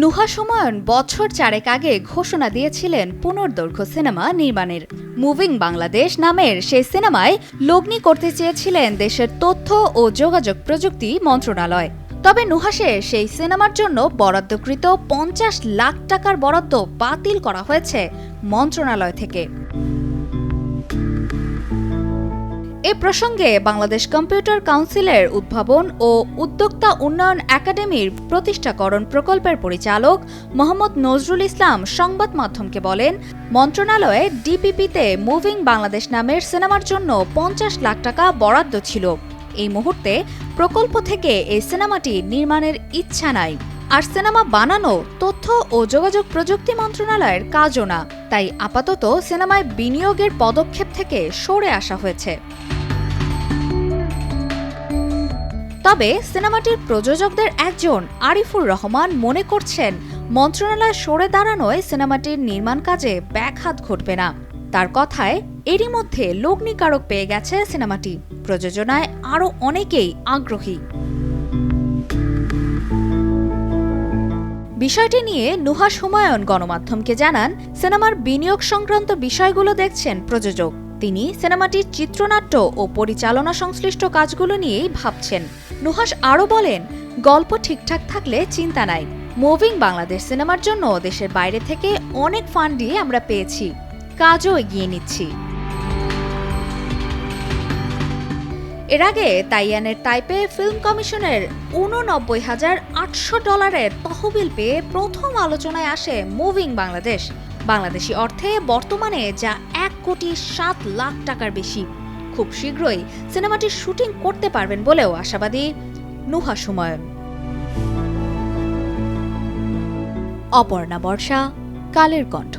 নুহা সুময়ন বছর চারেক আগে ঘোষণা দিয়েছিলেন পুনর্দৈর্ঘ্য সিনেমা নির্মাণের। মুভিং বাংলাদেশ নামের সেই সিনেমায় লগ্নি করতে চেয়েছিলেন দেশের তথ্য ও যোগাযোগ প্রযুক্তি মন্ত্রণালয়। তবে নুহাসের সেই সিনেমার জন্য বরাদ্দকৃত পঞ্চাশ লাখ টাকার বরাদ্দ বাতিল করা হয়েছে মন্ত্রণালয় থেকে। এ প্রসঙ্গে বাংলাদেশ কম্পিউটার কাউন্সিলের উদ্ভাবন ও উদ্যোক্তা উন্নয়ন একাডেমির প্রতিষ্ঠাকরণ প্রকল্পের পরিচালক মোহাম্মদ নজরুল ইসলাম সংবাদ মাধ্যমকে বলেন, মন্ত্রণালয়ে ডিপিপিতে মুভিং বাংলাদেশ নামের সিনেমার জন্য পঞ্চাশ লাখ টাকা বরাদ্দ ছিল। এই মুহূর্তে প্রকল্প থেকে এই সিনেমাটি নির্মাণের ইচ্ছা নাই। আর সিনেমা বানানো, তথ্য ও যোগাযোগ প্রযুক্তি মন্ত্রণালয়ের কাজও না। তাই আপাতত সিনেমায় বিনিয়োগের পদক্ষেপ থেকে সরে আসা হয়েছে। তবে সিনেমাটির প্রযোজকদের একজন আরিফুর রহমান মনে করছেন, মন্ত্রণালয় সরে দাঁড়ানোয় সিনেমাটির নির্মাণ কাজে ব্যাঘাত ঘটবে না। তার কথায়, এরই মধ্যে লগ্নিকারক পেয়ে গেছে সিনেমাটি। প্রযোজনায় আরও অনেকেই আগ্রহী। বিষয়টি নিয়ে নুহা সুমায়ন গণমাধ্যমকে জানান, সিনেমার বিনিয়োগ সংক্রান্ত বিষয়গুলো দেখছেন প্রযোজক। তিনি সিনেমাটির চিত্রনাট্য ও পরিচালনা সংশ্লিষ্ট কাজগুলো নিয়েই ভাবছেন। নুহাস আরও বলেন, গল্প ঠিকঠাক থাকলে চিন্তা নাই। মুভিং বাংলাদেশ সিনেমার জন্য দেশের বাইরে থেকে অনেক ফান্ডই আমরা পেয়েছি। কাজও এগিয়ে নিচ্ছি। এর আগে তাইয়ানের তাইপে ফিল্ম কমিশনের উননব্বই হাজার আটশো ডলারের তহবিল পেয়ে প্রথম আলোচনায় আসে মুভিং বাংলাদেশ। বাংলাদেশি অর্থে বর্তমানে যা এক কোটি সাত লাখ টাকার বেশি। খুব শীঘ্রই সিনেমাটির শুটিং করতে পারবেন বলেও আশাবাদী নুহা সুময়ন অপর্ণা বর্ষা, কালের কণ্ঠ।